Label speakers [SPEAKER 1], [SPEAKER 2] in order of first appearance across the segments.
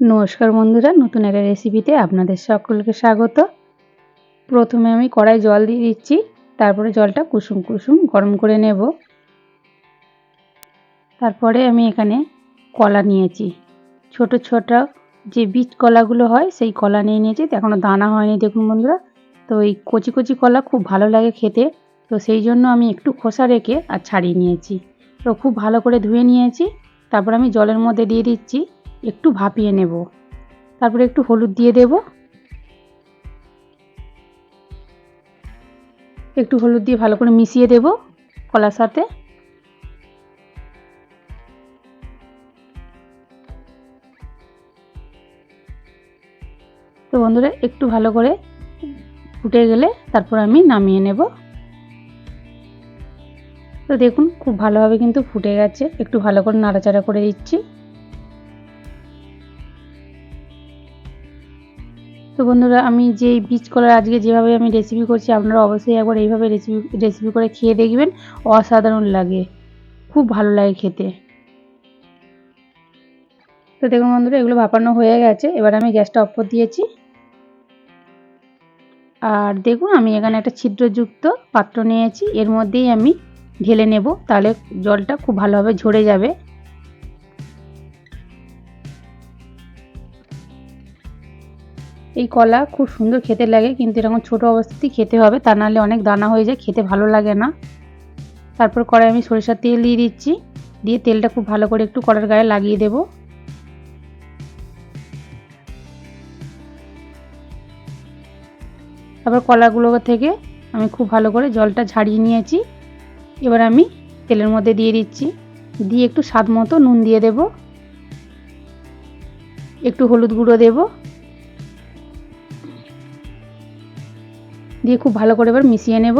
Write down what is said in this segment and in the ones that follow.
[SPEAKER 1] নমস্কার বন্ধুরা, নতুন একটা রেসিপিতে আপনাদের সকলকে স্বাগত। প্রথমে আমি কড়াই জল দিয়ে দিচ্ছি, তারপরে জলটা কুসুম কুসুম গরম করে নেব। তারপরে আমি এখানে কলা নিয়েছি। ছোট ছোট যে বীজ কলাগুলো হয়, সেই কলা নিয়ে নিয়েছি। তো এখনও দানা হয়নি, দেখুন বন্ধুরা। তো এই কচি কচি কলা খুব ভালো লাগে খেতে। তো সেই জন্য আমি একটু খোসা রেখে আর ছাড়িয়ে নিয়েছি। তো খুব ভালো করে ধুয়ে নিয়েছি। তারপর আমি জলের মধ্যে দিয়ে দিচ্ছি। একটু ভাপিয়ে নেব। তারপরে একটু হলুদ দিয়ে দেব। একটু হলুদ দিয়ে ভালো করে মিশিয়ে দেব কলার সাথে। তো বন্ধুরা, একটু ভালো করে ফুটে গেলে তারপর আমি নামিয়ে নেব। তো দেখুন, খুব ভালোভাবে কিন্তু ফুটে গেছে। একটু ভালো করে নাড়াচাড়া করে দিচ্ছি। তো বন্ধুরা, আমি যেই বীজ কলার আজকে যেভাবে আমি রেসিপি করছি, আপনারা অবশ্যই একবার এইভাবে রেসিপি রেসিপি করে খেয়ে দেখবেন। অসাধারণ লাগে। খুব ভালো লাগে খেতে। তো দেখুন বন্ধুরা, এগুলো ভাপানো হয়ে গেছে। এবার আমি গ্যাসটা অফ করে দিয়েছি। আর দেখুন, আমি এখানে একটা ছিদ্রযুক্ত পাত্র নিয়েছি। এর মধ্যেই আমি ঢেলে নেব। তাহলে জলটা খুব ভালোভাবে ঝরে যাবে। এই কলা খুব সুন্দর খেতে লাগে, কিন্তু এরকম ছোটো অবস্থাতেই খেতে হবে, তা নাহলে অনেক দানা হয়ে যায়, খেতে ভালো লাগে না। তারপর কড়াই আমি সরিষার তেল দিয়ে দিচ্ছি, দিয়ে তেলটা খুব ভালো করে একটু কড়ার গায়ে লাগিয়ে দেব। তারপর কলাগুলো থেকে আমি খুব ভালো করে জলটা ঝাড়িয়ে নিয়েছি, এবার আমি তেলের মধ্যে দিয়ে দিচ্ছি, দিয়ে একটু স্বাদ মতো নুন দিয়ে দেব। একটু হলুদ গুঁড়ো দেবো দিয়ে খুব ভালো করে এবার মিশিয়ে নেব।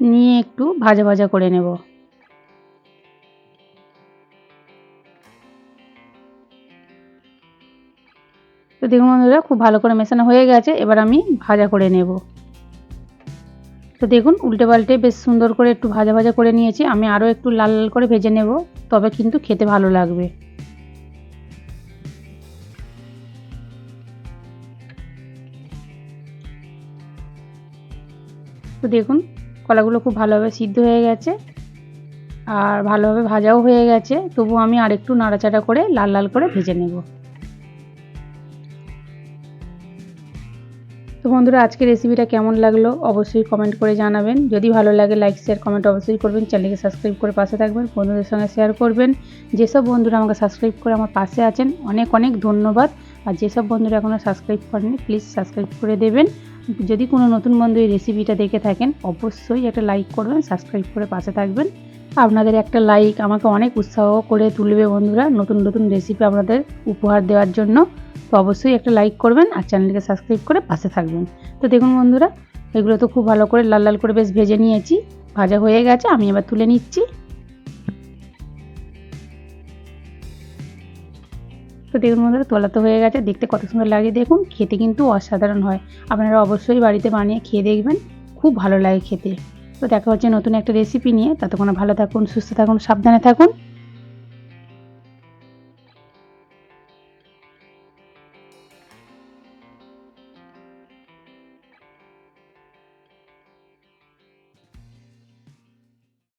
[SPEAKER 1] নিয়ে একটু ভাজা ভাজা করে নেব। তো দেখুন বন্ধুরা, খুব ভালো করে মেশানো হয়ে গেছে, এবার আমি ভাজা করে নেব। তো দেখুন, উল্টে পাল্টে বেশ সুন্দর করে একটু ভাজা ভাজা করে নিয়েছি, আমি আরও একটু লাল লাল করে ভেজে নেব, তবে কিন্তু খেতে ভালো লাগবে। তো দেখুন, কলাগুলো খুব ভালোভাবে সিদ্ধ হয়ে গেছে। আর ভালোভাবে ভাজাও হয়ে গেছে। তবু আমি আরেকটু নাড়াচাড়া করে লাল লাল করে ভেজে নেব। তো বন্ধুরা আজকে রেসিপিটা কেমন লাগল অবশ্যই কমেন্ট করে জানাবেন। যদি ভালো লাগে, লাইক, শেয়ার, কমেন্ট অবশ্যই করবেন। চ্যানেলকে সাবস্ক্রাইব করে পাশে থাকবেন, বন্ধুদের সঙ্গে শেয়ার করবেন। যেসব বন্ধুরা আমাকে সাবস্ক্রাইব করে আমার পাশে আছেন, অনেক অনেক ধন্যবাদ। আর যেসব বন্ধুরা এখনও সাবস্ক্রাইব করেনি প্লিজ সাবস্ক্রাইব করে দেবেন। যদি কোনো নতুন বন্ধু এই রেসিপিটা দেখে থাকেন, অবশ্যই একটা লাইক করবেন সাবস্ক্রাইব করে পাশে থাকবেন। আপনাদের একটা লাইক আমাকে অনেক উৎসাহ করে তুলবে বন্ধুরা নতুন নতুন রেসিপি আপনাদের উপহার দেওয়ার জন্য। তো অবশ্যই একটা লাইক করবেন আর চ্যানেলকে সাবস্ক্রাইব করে পাশে থাকবেন। তো দেখুন বন্ধুরা, এগুলো তো খুব ভালো করে লাল লাল করে বেশ ভেজে নিয়েছি। ভাজা হয়ে গেছে, আমি এবার তুলে নিচ্ছি। তো দেখুন বন্ধুরা, তোলা তো হয়ে গেছে। দেখতে কত সুন্দর লাগে। দেখুন, খেতে কিন্তু অসাধারণ হয়। আপনারা অবশ্যই বাড়িতে বানিয়ে খেয়ে দেখবেন। খুব ভালো লাগে খেতে। তো দেখা হচ্ছে নতুন একটা রেসিপি নিয়ে। ততক্ষণ ভালো থাকুন, সুস্থ থাকুন, সাবধানে থাকুন।